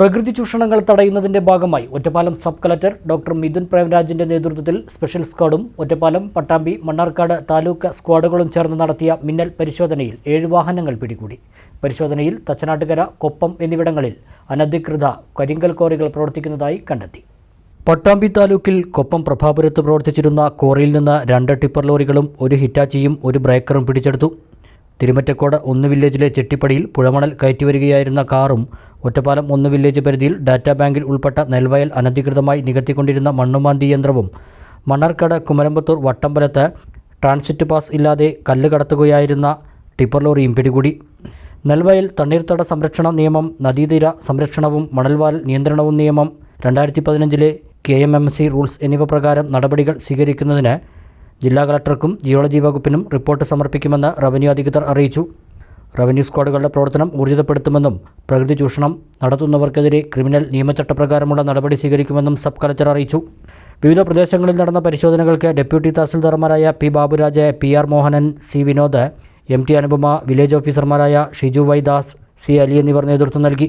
പ്രകൃതി ചൂഷണങ്ങൾ തടയുന്നതിന്റെ ഭാഗമായി Ottapalam sub collector doctor Mithun പ്രേംരാജിന്റെ നേതൃത്വത്തിൽ സ്പെഷ്യൽ സ്ക്വാഡും ഒറ്റപ്പാലം പട്ടാമ്പി മണ്ണാർക്കാട് താലൂക്ക് സ്ക്വാഡുകളും ചേർന്ന് നടത്തിയ മിന്നൽ പരിശോധനയിൽ ഏഴ് വാഹനങ്ങൾ പിടികൂടി. പരിശോധനയിൽ തച്ചനാട്ടുകര കൊപ്പം എന്നിവിടങ്ങളിൽ അനധികൃത കരിങ്കൽ കോറികൾ പ്രവർത്തിക്കുന്നതായി കണ്ടെത്തി. പട്ടാമ്പി താലൂക്കിൽ കൊപ്പം പ്രഭാപുരത്ത് പ്രവർത്തിച്ചിരുന്ന കോറിയിൽ നിന്ന് രണ്ട് ടിപ്പർ ലോറികളും ഒരു ഹിറ്റാച്ചിയും ഒരു ബ്രേക്കറും പിടിച്ചെടുത്തു. തിരുമറ്റക്കോട് ഒന്ന് വില്ലേജിലെ ചെട്ടിപ്പടിയിൽ പുഴമണൽ കയറ്റിവരികയായിരുന്ന കാറും ഒറ്റപ്പാലം ഒന്ന് വില്ലേജ് പരിധിയിൽ ഡാറ്റാ ബാങ്കിൽ ഉൾപ്പെട്ട നെൽവയൽ അനധികൃതമായി നികത്തിക്കൊണ്ടിരുന്ന മണ്ണുമാന്തി യന്ത്രവും മണ്ണാർക്കാട് കുമരമ്പത്തൂർ വട്ടമ്പലത്ത് ട്രാൻസിറ്റ് പാസ് ഇല്ലാതെ കല്ല് കടത്തുകയായിരുന്ന ടിപ്പർ ലോറിയും പിടികൂടി. നെൽവയൽ തണ്ണീർത്തട സംരക്ഷണ നിയമം നദീതീര സംരക്ഷണവും മണൽവാൽ നിയന്ത്രണവും നിയമം രണ്ടായിരത്തി പതിനഞ്ചിലെ K M M C rules എന്നിവ പ്രകാരം നടപടികൾ സ്വീകരിക്കുന്നതിന് ജില്ലാ കളക്ടർക്കും ജിയോളജി വകുപ്പിനും റിപ്പോർട്ട് സമർപ്പിക്കുമെന്ന് റവന്യൂ അധികൃതർ അറിയിച്ചു. റവന്യൂ സ്ക്വാഡുകളുടെ പ്രവർത്തനം ഊർജിതപ്പെടുത്തുമെന്നും പ്രകൃതി ചൂഷണം നടത്തുന്നവർക്കെതിരെ ക്രിമിനൽ നിയമചട്ടപ്രകാരമുള്ള നടപടി സ്വീകരിക്കുമെന്നും സബ് കളക്ടർ അറിയിച്ചു. വിവിധ പ്രദേശങ്ങളിൽ നടന്ന പരിശോധനകൾക്ക് deputy തഹസിൽദാർമാരായ P Baburaj P R Mohanan C Vinod M T Anupama village ഓഫീസർമാരായ ഷിജു വൈദാസ് സി അലി എന്നിവർ നേതൃത്വം നൽകി.